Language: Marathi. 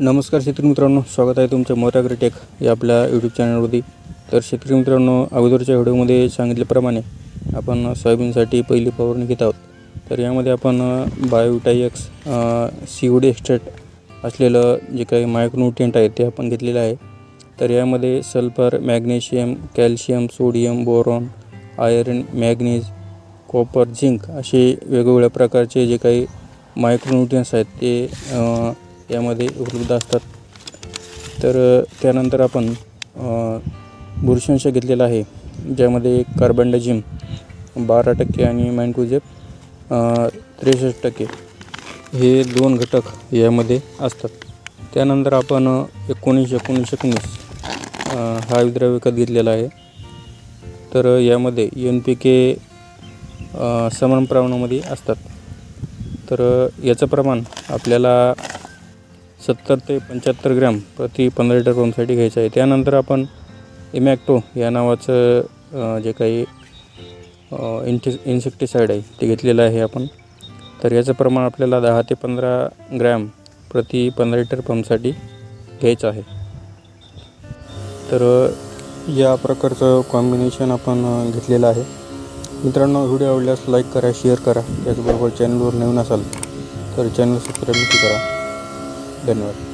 नमस्कार शेतकरी मित्रांनो स्वागत आहे तुमचं मोराग्रीटेक या आपल्या यूट्यूब चॅनलवरती. तर शेतकरी मित्रांनो अगोदरच्या व्हिडिओमध्ये सांगितल्याप्रमाणे आपण सोयाबीनसाठी पहिली फवारणी घेत आहोत. तर यामध्ये आपण बायोटायक्स सीओडी एक्स्ट्रॅक्ट असलेलं जे काही मायक्रोन्युट्रियंट आहे ते आपण घेतलेलं आहे. तर यामध्ये sulphur magnesium calcium sodium boron iron manganese copper zinc असे वेगवेगळ्या प्रकारचे जे काही मायक्रोन्युट्रियन्स आहेत ते यामध्ये उपलब्ध असतात. तर त्यानंतर आपण बुरशांश घेतलेला आहे ज्यामध्ये कार्बनडाजिम बारा टक्के आणि मँटोजेप त्रेसष्ट टक्के. हे दोन घटक यामध्ये असतात. त्यानंतर आपण एकोणीस एकोणीस एकोणीस हा विद्रव्य विकत घेतलेला आहे. तर यामध्ये एन पी के समान प्रमाणामध्ये असतात. तर याचं प्रमाण आपल्याला सत्तर ते पंच्याहत्तर ग्रॅम प्रति पंधरा लिटर पंपसाठी घ्यायचं आहे. त्यानंतर आपण इमॅक्टो या नावाचं जे काही इंटे इन्सेक्टिसाईड आहे ते घेतलेलं आहे आपण. तर याचं प्रमाण आपल्याला दहा ते पंधरा ग्रॅम प्रति पंधरा लिटर पंपसाठी घ्यायचं आहे. तर या प्रकारचं कॉम्बिनेशन आपण घेतलेलं आहे. मित्रांनो व्हिडिओ आवडल्यास लाईक करा शेअर करा. त्याचबरोबर चॅनलवर नवीन असाल तर चॅनल सबस्क्राईब करा. धन्यवाद.